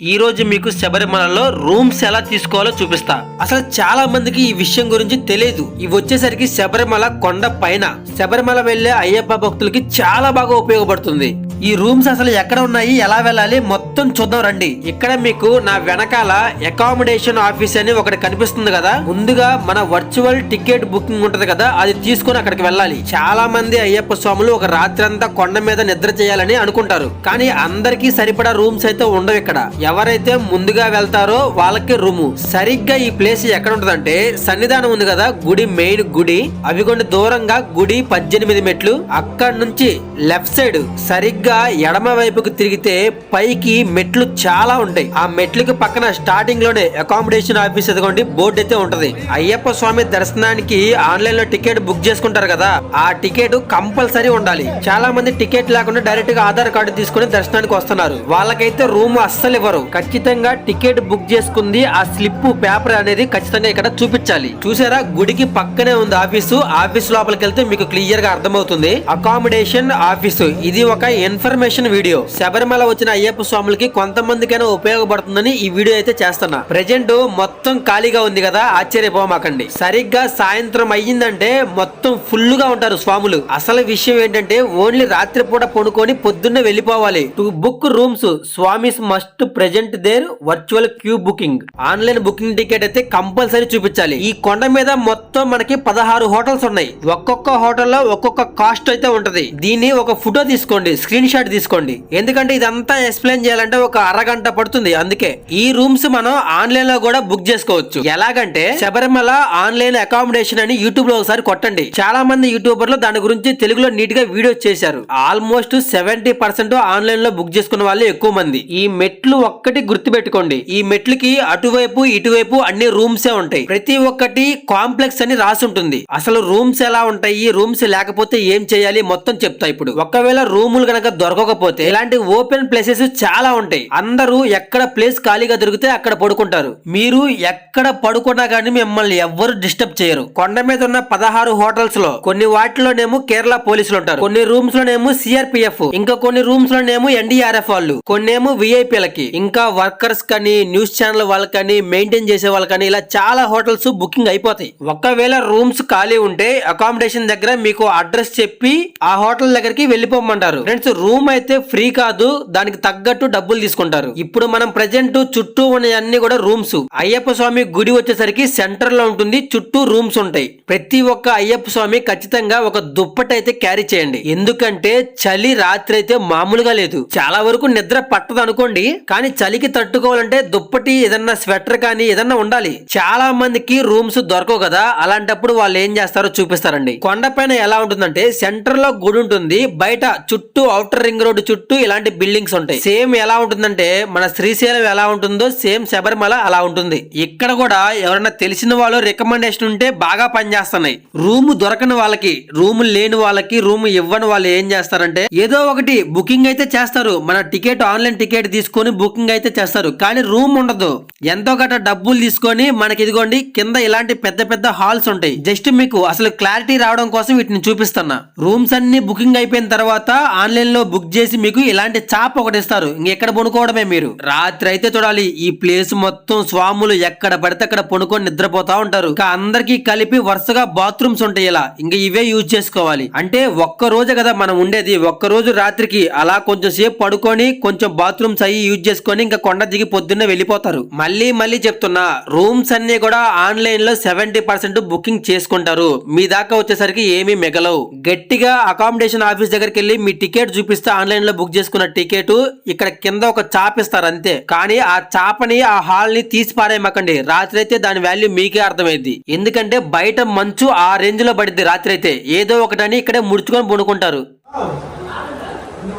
ఈ రోజు మీకు శబరిమలలో రూమ్స్ ఎలా తీసుకోవాలో చూపిస్తా. అసలు చాలా మందికి ఈ విషయం గురించి తెలియదు ఇవి వచ్చేసరికి శబరిమల కొండ పైన. శబరిమల వెళ్ళే అయ్యప్ప భక్తులకి చాలా బాగా ఉపయోగపడుతుంది. ఈ రూమ్స్ అసలు ఎక్కడ ఉన్నాయి ఎలా వెళ్ళాలి మొత్తం చూద్దాం రండి. ఇక్కడ మీకు నా వెనకాల అకామిడేషన్ ఆఫీస్ అని ఒకటి కనిపిస్తుంది కదా. ముందుగా మన వర్చువల్ టికెట్ బుకింగ్ ఉంటది కదా అది తీసుకొని అక్కడికి వెళ్ళాలి. చాలా మంది అయ్యప్ప స్వాములు ఒక రాత్రి అంతా కొండ మీద నిద్ర చేయాలని అనుకుంటారు. కానీ అందరికీ సరిపడా రూమ్స్ అయితే ఉండవు ఇక్కడ. ఎవరైతే ముందుగా వెళ్తారో వాళ్ళకి రూము. సరిగ్గా ఈ ప్లేస్ ఎక్కడ ఉంటదంటే సన్నిధానం ఉంది కదా గుడి మెయిన్ గుడి. అవి కొన్ని దూరంగా గుడి పద్దెనిమిది మెట్లు. అక్కడ నుంచి లెఫ్ట్ సైడ్ సరిగ్గా ఎడమ వైపుకు తిరిగితే పైకి మెట్లు చాలా ఉంటాయి. ఆ మెట్లకి పక్కన స్టార్టింగ్లోనే అకామిడేషన్ ఆఫీస్ ఎదుగుండి బోర్డు అయితే ఉంటది. అయ్యప్ప స్వామి దర్శనానికి ఆన్లైన్లో టికెట్ బుక్ చేసుకుంటారు కదా ఆ టికెట్ కంపల్సరీ ఉండాలి. చాలా మంది టికెట్ లేకుండా డైరెక్ట్గా ఆధార్ కార్డు తీసుకుని దర్శనానికి వస్తున్నారు. వాళ్ళకైతే రూమ్ అస్సలు ఇవ్వరు. ఖచ్చితంగా టికెట్ బుక్ చేసుకుంది. ఆ స్లిప్ పేపర్ అనేది ఖచ్చితంగా ఇక్కడ చూపించాలి. చూసారా? గుడికి పక్కనే ఉంది ఆఫీసు. ఆఫీస్ లోపలికి వెళ్తే మీకు క్లియర్గా అర్థమవుతుంది. Accommodation office. ఇది ఒక ఇన్ఫర్మేషన్ వీడియో. శబరిమల వచ్చిన అయ్యప్ప స్వాములకి కొంతమందికైనా ఉపయోగపడుతుందని ఈ వీడియో అయితే చేస్తున్నా. ప్రెజెంట్ మొత్తం ఖాళీగా ఉంది కదా? ఆశ్చర్యపోమాకండి. సరిగ్గా సాయంత్రం అయ్యిందంటే మొత్తం ఫుల్గా ఉంటారు స్వాములు. అసలు విషయం ఏంటంటే ఓన్లీ రాత్రిపూట పడుకొని పొద్దున్నే వెళ్ళిపోవాలి. To book rooms. Swamis must present present there virtual queue booking online booking ticket అయితే కంపల్సరీ చూపించాలి. ఈ కొండ మీద మొత్తం మనకి పదహారు హోటల్స్ ఉన్నాయి. ఒక్కొక్క హోటల్లో ఒక్కొక్క కాస్ట్ అయితే ఉంటది. దీన్ని ఒక ఫోటో తీసుకోండి స్క్రీన్ షాట్ తీసుకోండి. ఎందుకంటే ఇదంతా ఎక్స్ప్లెయిన్ చేయాలంటే ఒక అరగంట పడుతుంది. అందుకే ఈ రూమ్స్ మనం ఆన్లైన్లో కూడా బుక్ చేసుకోవచ్చు. ఎలాగంటే శబరిమల ఆన్లైన్ అకామిడేషన్ అని యూట్యూబ్లో ఒకసారి కొట్టండి. చాలా మంది యూట్యూబర్లు దాని గురించి తెలుగులో నీట్గా వీడియో చేశారు. ఆల్మోస్ట్ సెవెంటీ పర్సెంట్ ఆన్లైన్లో బుక్ చేసుకున్న వాళ్ళు ఎక్కువ మంది. ఈ మెట్లు ఒక ఒక్కటి గుర్తు పెట్టుకోండి ఈ మెట్లకి అటువైపు ఇటువైపు అన్ని రూమ్స్ ఏ ఉంటాయి. ప్రతి ఒక్కటి కాంప్లెక్స్ అని రాసి ఉంటుంది. అసలు రూమ్స్ ఎలా ఉంటాయి? రూమ్స్ లేకపోతే ఏం చేయాలి? మొత్తం చెప్తా ఇప్పుడు. ఒకవేళ రూములు గనక దొరకకపోతే ఇలాంటి ఓపెన్ ప్లేసెస్ చాలా ఉంటాయి. అందరూ ఎక్కడ ప్లేస్ ఖాళీగా దొరికితే అక్కడ పడుకుంటారు. మీరు ఎక్కడ పడుకున్నా కానీ మిమ్మల్ని ఎవ్వరు డిస్టర్బ్ చేయరు. కొండ మీద ఉన్న పదహారు హోటల్స్లో కొన్ని వాటిలోనేమో కేరళ పోలీసులు ఉంటారు. కొన్ని రూమ్స్ లోనేమో సిఆర్పిఎఫ్. ఇంకా కొన్ని రూమ్స్ లోనేమో ఎన్డీఆర్ఎఫ్ వాళ్ళు. కొన్నేమో విఐపీలకి. ఇంకా వర్కర్స్ కానీ న్యూస్ ఛానల్ వాళ్ళకని మెయింటైన్ చేసే వాళ్ళకని ఇలా చాలా హోటల్స్ బుకింగ్ అయిపోతాయి. ఒకవేళ రూమ్స్ ఖాళీ ఉంటే అకామిడేషన్ దగ్గర మీకు అడ్రస్ చెప్పి ఆ హోటల్ దగ్గరికి వెళ్ళిపోమంటారు. ఫ్రెండ్స్ రూమ్ అయితే ఫ్రీ కాదు దానికి తగ్గట్టు డబ్బులు తీసుకుంటారు. ఇప్పుడు మనం ప్రజెంట్ చుట్టూ ఉన్నవన్నీ కూడా రూమ్స్. అయ్యప్ప స్వామి గుడి వచ్చేసరికి సెంటర్లో ఉంటుంది చుట్టూ రూమ్స్ ఉంటాయి. ప్రతి ఒక్క అయ్యప్ప స్వామి ఖచ్చితంగా ఒక దుప్పటి అయితే క్యారీ చేయండి. ఎందుకంటే చలి రాత్రి అయితే మామూలుగా లేదు. చాలా వరకు నిద్ర పట్టదు అనుకోండి కానీ చలికి తట్టుకోవాలంటే దుప్పటి ఏదన్నా స్వెటర్ కానీ ఏదన్నా ఉండాలి. చాలా మందికి రూమ్స్ దొరకవు కదా అలాంటప్పుడు వాళ్ళు ఏం చేస్తారో చూపిస్తారండి. కొండపైన ఎలా ఉంటుందంటే సెంటర్లో గుడి ఉంటుంది బయట చుట్టూ అవుటర్ రింగ్ రోడ్ చుట్టూ ఇలాంటి బిల్డింగ్స్ ఉంటాయి. సేమ్ ఎలా ఉంటుందంటే మన శ్రీశైలం ఎలా ఉంటుందో సేమ్ శబరిమల అలా ఉంటుంది. ఇక్కడ కూడా ఎవరైనా తెలిసిన వాళ్ళు రికమెండేషన్ ఉంటే బాగా పనిచేస్తున్నాయి రూమ్ దొరకని వాళ్ళకి రూమ్ లేని వాళ్ళకి రూమ్ ఇవ్వని వాళ్ళు ఏం చేస్తారంటే ఏదో ఒకటి బుకింగ్ అయితే చేస్తారు. మన టికెట్ ఆన్లైన్ టికెట్ తీసుకొని బుకింగ్ అయితే చేస్తారు కానీ రూమ్ ఉండదు. ఎంతో గట డబ్బులు తీసుకొని మనకి ఇదిగోండి కింద ఇలాంటి పెద్ద పెద్ద హాల్స్ ఉంటాయి. జస్ట్ మీకు అసలు క్లారిటీ రావడం కోసం వీటిని చూపిస్తున్నా. రూమ్స్ అన్ని బుకింగ్ అయిపోయిన తర్వాత ఆన్లైన్లో బుక్ చేసి మీకు ఇలాంటి చాప్ ఒకటి ఇస్తారు. ఇంకెక్కడ పనుకోవడమే మీరు? రాత్రి అయితే చూడాలి. ఈ ప్లేస్ మొత్తం స్వాములు ఎక్కడ పడితే అక్కడ పనుకొని నిద్రపోతా ఉంటారు. ఇంకా అందరికి కలిపి వరుసగా బాత్రూమ్స్ ఉంటాయి ఇలా. ఇంకా ఇవే యూజ్ చేసుకోవాలి. అంటే ఒక్క రోజే కదా మనం ఉండేది. ఒక్క రోజు రాత్రికి అలా కొంచెం సేపు పడుకొని కొంచెం బాత్రూమ్స్ అయ్యి యూజ్ చేసుకొని ఇంకా కొండ దిగి పొద్దున్నే వెళ్ళిపోతారు. మళ్ళీ మళ్ళీ చెప్తున్నా రూమ్స్ అన్ని కూడా ఆన్లైన్లో సెవెంటీ పర్సెంట్ బుకింగ్ చేసుకుంటారు. మీ దాకా వచ్చేసరికి ఏమీ మిగలవు. గట్టిగా అకామిడేషన్ ఆఫీస్ దగ్గరికి వెళ్ళి మీ టికెట్ చూపిస్తే ఆన్లైన్లో బుక్ చేసుకున్న టికెట్ ఇక్కడ కింద ఒక చాప్ ఇస్తారు అంతే. కానీ ఆ చాపని ఆ హాల్ని తీసి పారేయమకండి రాత్రి అయితే దాని వాల్యూ మీకే అర్థమైంది ఎందుకంటే బయట మంచు ఆ రేంజ్లో పడింది రాత్రి అయితే. ఏదో ఒకటని ఇక్కడే ముడుచుకొని పడుకుంటారు.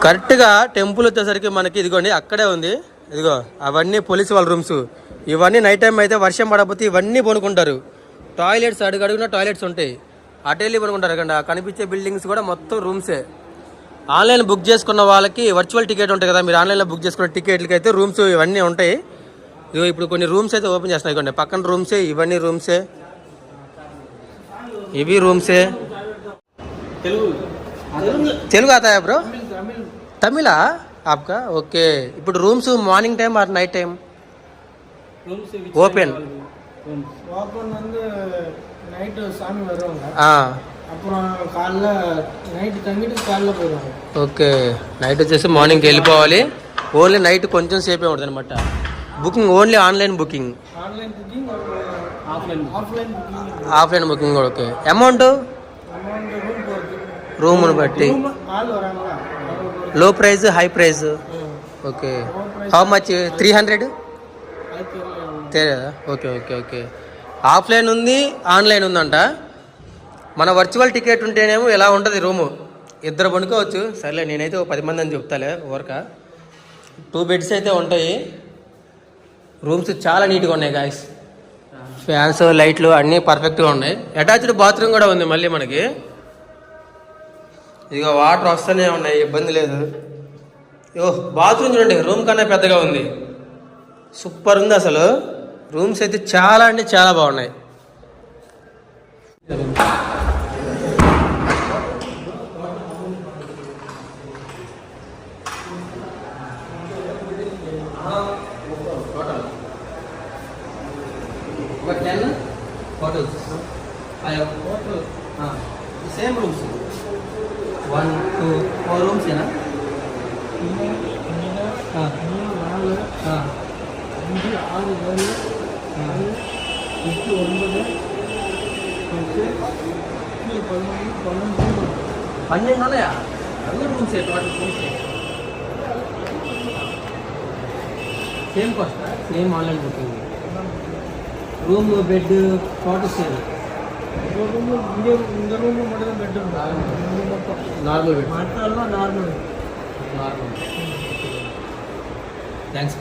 కరెక్ట్గా టెంపుల్ వచ్చేసరికి మనకి ఇదిగోండి అక్కడే ఉంది. ఇదిగో అవన్నీ పోలీసు వాళ్ళ రూమ్స్. ఇవన్నీ నైట్ టైం అయితే వర్షం పడకపోతే ఇవన్నీ పడుకుంటారు. టాయిలెట్స్ అడుగు అడుగున టాయిలెట్స్ ఉంటాయి. అటు వెళ్ళి పడుకుంటారు కండి కనిపించే బిల్డింగ్స్ కూడా మొత్తం రూమ్సే ఆన్లైన్ బుక్ చేసుకున్న వాళ్ళకి వర్చువల్ టికెట్ ఉంటాయి కదా మీరు ఆన్లైన్లో బుక్ చేసుకున్న టికెట్లకి అయితే రూమ్స్ ఇవన్నీ ఉంటాయి. ఇదిగో ఇప్పుడు కొన్ని రూమ్స్ అయితే ఓపెన్ చేస్తున్నాయి ఇదిగోండి పక్కన రూమ్సే ఇవన్నీ రూమ్సే ఇవి రూమ్సే తెలుగు. ఆతాయా బ్రో? తమిళ? ఆప్కా ఓకే ఇప్పుడు rooms morning time or night time open open வந்து நைட்டு சாமி வருவாங்க ఆ, அப்புறம் காலைல நைட்டு தங்கிட்டு காலைல போயிடுவாங்க ఓకే నైట్ వచ్చేసి మార్నింగ్కి వెళ్ళిపోవాలి ఓన్లీ నైట్ కొంచెం సేపే ఉంటుంది అనమాట booking only online booking online booking offline offline booking offline booking కూడా ఓకే అమౌంట్ அமௌண்ட் ரூம் போகிறது రూమ్ను బట్టి low price high price okay how much three hundred okay okay okay offline ఉంది ఆన్లైన్ ఉందంట. మన వర్చువల్ టికెట్ ఉంటేనేమో ఎలా ఉంటుంది room ఇద్దరు పనుకోవచ్చు. సర్లే నేనైతే ఒక పది మంది అని చెప్తాలే ఊరక. టూ బెడ్స్ అయితే ఉంటాయి. రూమ్స్ చాలా నీట్గా ఉన్నాయి గాయస్ ఫ్యాన్స్ లైట్లు అన్నీ పర్ఫెక్ట్గా ఉన్నాయి. అటాచ్డ్ బాత్రూమ్ కూడా ఉంది మళ్ళీ మనకి. ఇదిగో వాటర్ వస్తూనే ఉన్నాయి ఇబ్బంది లేదు. ఓ బాత్రూమ్ చూడండి రూమ్ కన్నా పెద్దగా ఉంది. సూపర్ ఉంది అసలు. రూమ్స్ అయితే చాలా అంటే చాలా బాగున్నాయి. அஞ்சு ஆறு ஏழு ஆறு எட்டு ஒன்பது பத்து கீழே பதினொன்று பன்னெண்டு పన్నెండు ఉన్నాయా అన్ని rooms total rooms same cost same online booking room bed total same ஒரு ரூமு இங்கே இந்த ரூமு மட்டும் தான் பெட்ரூம் மட்டும் నార్మల్ బెడ్ மற்றெல்லாம் நார்மல் నార్మల్ థ్యాంక్స్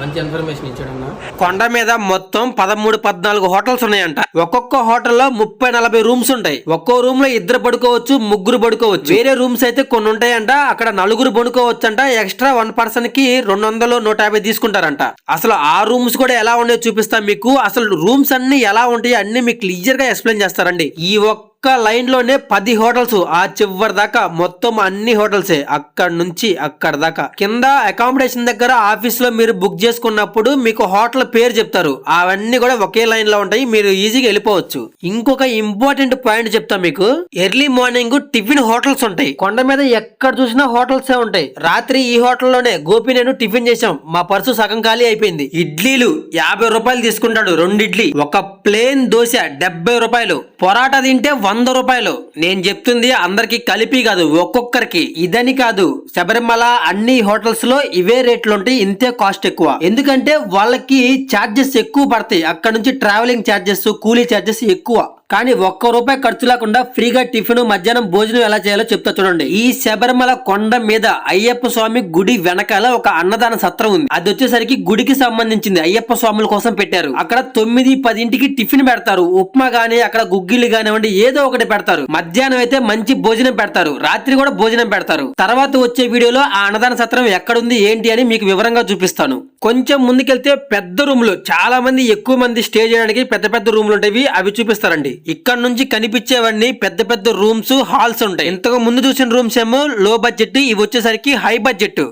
మంచి ఇన్ఫర్మేషన్ ఇచ్చాడన్నా కొండ మీద మొత్తం పదమూడు పద్నాలుగు హోటల్స్ ఉన్నాయంట. ఒక్కొక్క హోటల్లో ముప్పై నలభై రూమ్స్ ఉంటాయి. ఒక్కో రూమ్లో ఇద్దరు పడుకోవచ్చు ముగ్గురు పడుకోవచ్చు. వేరే రూమ్స్ అయితే కొన్ని ఉంటాయంట అక్కడ నలుగురు పడుకోవచ్చు అంట ఎక్స్ట్రా వన్ పర్సన్కి రెండు వందలు నూట యాభై తీసుకుంటారంట. అసలు ఆ రూమ్స్ కూడా ఎలా ఉన్నాయో చూపిస్తాం మీకు. అసలు రూమ్స్ అన్ని ఎలా ఉంటాయి అన్ని మీకు క్లియర్గా ఎక్స్ప్లెయిన్ చేస్తారండి. ఈ ఒక్క ఒక్క లైన్లోనే పది హోటల్స్. ఆ చివరి దాకా మొత్తం అన్ని హోటల్సే. అక్కడ నుంచి అక్కడ దాకా. కింద అకామిడేషన్ దగ్గర ఆఫీస్లో మీరు బుక్ చేసుకున్నప్పుడు మీకు హోటల్ పేరు చెప్తారు. అవన్నీ కూడా ఒకే లైన్లో ఉంటాయి. మీరు ఈజీగా వెళ్ళిపోవచ్చు. ఇంకొక ఇంపార్టెంట్ పాయింట్ చెప్తా మీకు. ఎర్లీ మార్నింగ్ టిఫిన్ హోటల్స్ ఉంటాయి. కొండ మీద ఎక్కడ చూసినా హోటల్స్ ఉంటాయి. రాత్రి ఈ హోటల్లోనే గోపి నేను టిఫిన్ చేసాం మా పర్సు సగం ఖాళీ అయిపోయింది. ఇడ్లీలు యాభై రూపాయలు తీసుకుంటాడు. రెండు ఇడ్లీ. ఒక ప్లేన్ దోశ డెబ్బై రూపాయలు. పొరాటా తింటే వంద రూపాయలు. నేను చెప్తుంది అందరికీ కలిపి కాదు ఒక్కొక్కరికి. ఇదని కాదు శబరిమల అన్ని హోటల్స్లో ఇవే రేట్లు ఉంటాయి ఇంతే కాస్ట్ ఎక్కువ. ఎందుకంటే వాళ్ళకి ఛార్జెస్ ఎక్కువ పడతాయి. అక్కడ నుంచి ట్రావెలింగ్ ఛార్జెస్ కూలీ ఛార్జెస్ ఎక్కువ. కానీ ఒక్క రూపాయి ఖర్చు లేకుండా ఫ్రీగా టిఫిన్ మధ్యాహ్నం భోజనం ఎలా చేయాలో చెప్తా చూడండి. ఈ శబరిమల కొండ మీద అయ్యప్ప స్వామి గుడి వెనకాల ఒక అన్నదాన సత్రం ఉంది. అది వచ్చేసరికి గుడికి సంబంధించింది. అయ్యప్ప స్వాముల కోసం పెట్టారు. అక్కడ తొమ్మిది పదింటికి టిఫిన్ పెడతారు. ఉప్మా గానీ అక్కడ గుగ్గిళ్ళు కానివ్వండి ఏదో ఒకటి పెడతారు. మధ్యాహ్నం అయితే మంచి భోజనం పెడతారు. రాత్రి కూడా భోజనం పెడతారు. తర్వాత వచ్చే వీడియోలో ఆ అన్నదాన సత్రం ఎక్కడుంది ఏంటి అని మీకు వివరంగా చూపిస్తాను. కొంచెం ముందుకెళ్తే పెద్ద రూములు. చాలా మంది ఎక్కువ మంది స్టే చేయడానికి పెద్ద పెద్ద రూములు ఉంటాయి. అవి చూపిస్తారండి. ఇక్కడ నుంచి కనిపించేవన్నీ పెద్ద పెద్ద రూమ్స్ హాల్స్ ఉంటాయి. ఇంతకు ముందు చూసిన రూమ్స్ ఏమో లో బడ్జెట్ ఇవి వచ్చేసరికి high budget.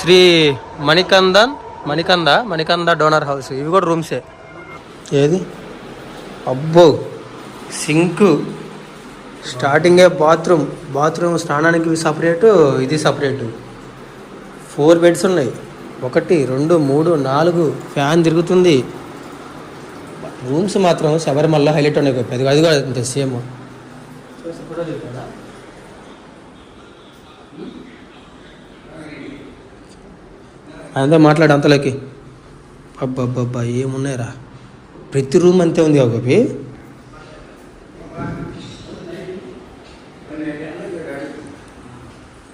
Shri Manikandan Manikanda Manikanda donor house. ఇవి కూడా రూమ్సే. ఏది? అబ్బో సింక్. స్టార్టింగే బాత్రూమ్. బాత్రూమ్ స్నానానికి సపరేటు ఇది సపరేటు. ఫోర్ బెడ్స్ ఉన్నాయి. ఒకటి రెండు మూడు నాలుగు ఫ్యాన్ తిరుగుతుంది. రూమ్స్ మాత్రం శబరిమల హైలైట్ ఉన్నాయి పెద్దగా అది కూడా అంతే సేమ్. అంతా మాట్లాడు అంతలోకి. అబ్బబ్బబ్బా ఏమున్నాయిరా? ప్రతి రూమ్ అంతే ఉంది ఒకటి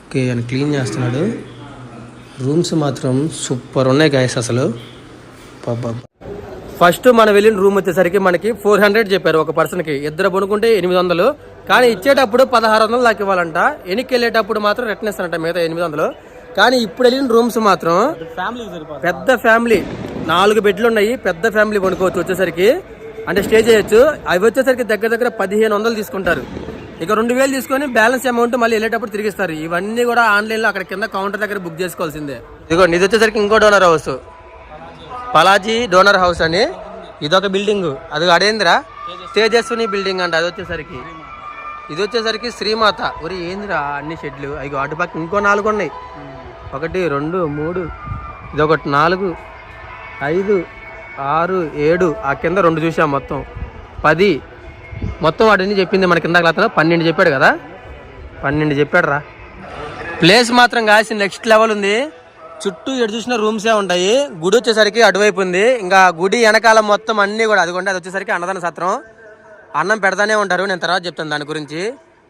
ఓకే ఆయన క్లీన్ చేస్తున్నాడు. రూమ్స్ మాత్రం సూపర్ ఉన్నాయి గాయస్ అసలు. ఫస్ట్ మనం వెళ్ళిన రూమ్ వచ్చేసరికి మనకి ఫోర్ హండ్రెడ్ చెప్పారు ఒక పర్సన్కి ఇద్దరు పడుకుంటే ఎనిమిది వందలు. కానీ ఇచ్చేటప్పుడు పదహారు వందలు దాకా ఇవ్వాలంట. వెనక్కి వెళ్ళేటప్పుడు మాత్రం రిటర్న్ ఇస్తారంట మిగతా ఎనిమిది వందలు. కానీ ఇప్పుడు వెళ్ళిన రూమ్స్ మాత్రం పెద్ద ఫ్యామిలీ నాలుగు బెడ్లు ఉన్నాయి. పెద్ద ఫ్యామిలీ పడుకోవచ్చు వచ్చేసరికి. అంటే స్టే చేయొచ్చు. అవి వచ్చేసరికి దగ్గర దగ్గర పదిహేను వందలు తీసుకుంటారు. ఇక రెండు వేలు తీసుకొని బ్యాలెన్స్ అమౌంట్ మళ్ళీ వెళ్ళేటప్పుడు తిరిగిస్తారు. ఇవన్నీ కూడా ఆన్లైన్లో అక్కడ కింద కౌంటర్ దగ్గర బుక్ చేసుకోవాల్సిందే. ఇదిగో ఇది వచ్చేసరికి ఇంకో డోనర్ హౌస్ పలాజీ డోనర్ హౌస్ అని. ఇదొక బిల్డింగ్ అది అడేంద్రా? తేజస్విని బిల్డింగ్ అంట అది వచ్చేసరికి. ఇది వచ్చేసరికి శ్రీమాత. ఒరి ఏందిరా అన్ని షెడ్లు? అవి అటుపక్క ఇంకో నాలుగు ఉన్నాయి. ఒకటి రెండు మూడు ఇది ఒకటి నాలుగు ఐదు ఆరు ఏడు. ఆ కింద రెండు చూసాం మొత్తం. పది మొత్తం వాడిని చెప్పింది మన కింద అతను పన్నెండు చెప్పాడు కదా. పన్నెండు చెప్పాడు రా ప్లేస్ మాత్రం కాసి నెక్స్ట్ లెవెల్ ఉంది. చుట్టూ ఎటు చూసిన రూమ్సే ఉంటాయి. గుడి వచ్చేసరికి అటువైపు ఉంది. ఇంకా గుడి వెనకాల మొత్తం అన్నీ కూడా అదిగోండి అది వచ్చేసరికి అన్నదాన సత్రం. అన్నం పెడతానే ఉంటారు. నేను తర్వాత చెప్తాను దాని గురించి.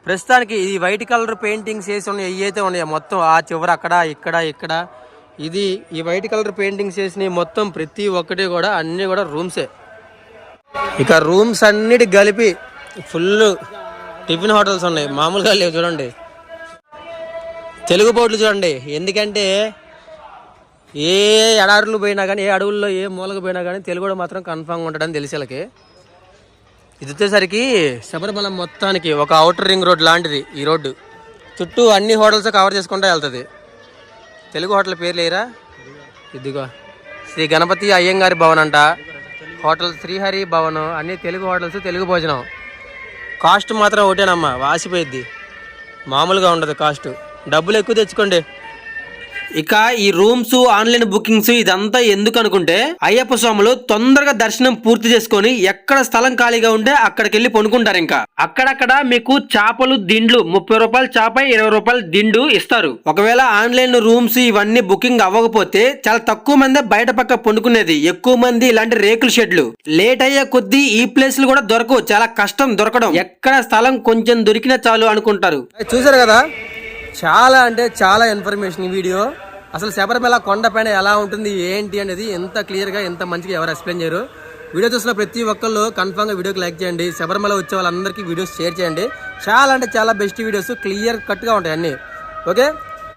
ప్రస్తుతానికి ఈ వైట్ కలర్ పెయింటింగ్స్ వేసి ఉన్నాయి ఇవి అయితే ఉన్నాయో మొత్తం ఆ చివర అక్కడ ఇక్కడ ఇక్కడ. ఇది ఈ వైట్ కలర్ పెయింటింగ్స్ వేసినవి మొత్తం ప్రతి ఒక్కటి కూడా అన్నీ కూడా రూమ్సే. ఇక రూమ్స్ అన్నిటి కలిపి ఫుల్ టిఫిన్ హోటల్స్ ఉన్నాయి. మామూలుగా లేవు చూడండి. తెలుగు బోర్డులు చూడండి. ఎందుకంటే ఏ ఎడారులు పోయినా కానీ ఏ అడవుల్లో ఏ మూలకు పోయినా కానీ తెలుగులో మాత్రం కన్ఫామ్గా ఉంటాడని తెలిసి వాళ్ళకి. ఇది వచ్చేసరికి శబరిమల మొత్తానికి ఒక అవుటర్ రింగ్ రోడ్ లాంటిది ఈ రోడ్డు. చుట్టూ అన్ని హోటల్స్ కవర్ చేసుకుంటూ వెళ్తుంది. తెలుగు హోటల్ పేరు లేరా ఇదిగో. శ్రీ గణపతి అయ్యంగారి భవన్ అంట. హోటల్ శ్రీహరి భవన్ అన్ని తెలుగు హోటల్స్ తెలుగు భోజనం. కాస్ట్ మాత్రం ఒకటేనమ్మా వాసిపోయిద్ది. మామూలుగా ఉండదు కాస్ట్. డబ్బులు ఎక్కువ తెచ్చుకోండి. ఇక ఈ రూమ్స్ ఆన్లైన్ బుకింగ్స్ ఇదంతా ఎందుకు అనుకుంటే అయ్యప్ప స్వాములు తొందరగా దర్శనం పూర్తి చేసుకొని ఎక్కడ స్థలం ఖాళీగా ఉంటే అక్కడికి వెళ్ళి పొనుకుంటారు ఇంకా. అక్కడక్కడ మీకు చేపలు దిండ్లు ముప్పై రూపాయలు చేప ఇరవై రూపాయలు దిండు ఇస్తారు. ఒకవేళ ఆన్లైన్ రూమ్స్ ఇవన్నీ బుకింగ్ అవ్వకపోతే చాలా తక్కువ మంది బయట పక్క పండుకునేది ఎక్కువ మంది ఇలాంటి రేకుల షెడ్లు. లేట్ అయ్యే కొద్దీ ఈ ప్లేస్లు కూడా దొరకవు. చాలా కష్టం దొరకడం. ఎక్కడ స్థలం కొంచెం దొరికినా చాలు అనుకుంటారు. చూసారు కదా? చాలా అంటే చాలా ఇన్ఫర్మేషన్ ఈ వీడియో. అసలు శబరిమల కొండ పైన ఎలా ఉంటుంది ఏంటి అనేది ఎంత క్లియర్గా ఎంత మంచిగా ఎవరు ఎక్స్ప్లెయిన్ చేయరు. వీడియో చూసిన ప్రతి ఒక్కళ్ళు కన్ఫామ్గా వీడియోకి లైక్ చేయండి. శబరిమల వచ్చే వాళ్ళందరికీ వీడియోస్ షేర్ చేయండి. చాలా అంటే చాలా బెస్ట్ వీడియోస్ క్లియర్ కట్గా ఉంటాయి అన్నీ. ఓకే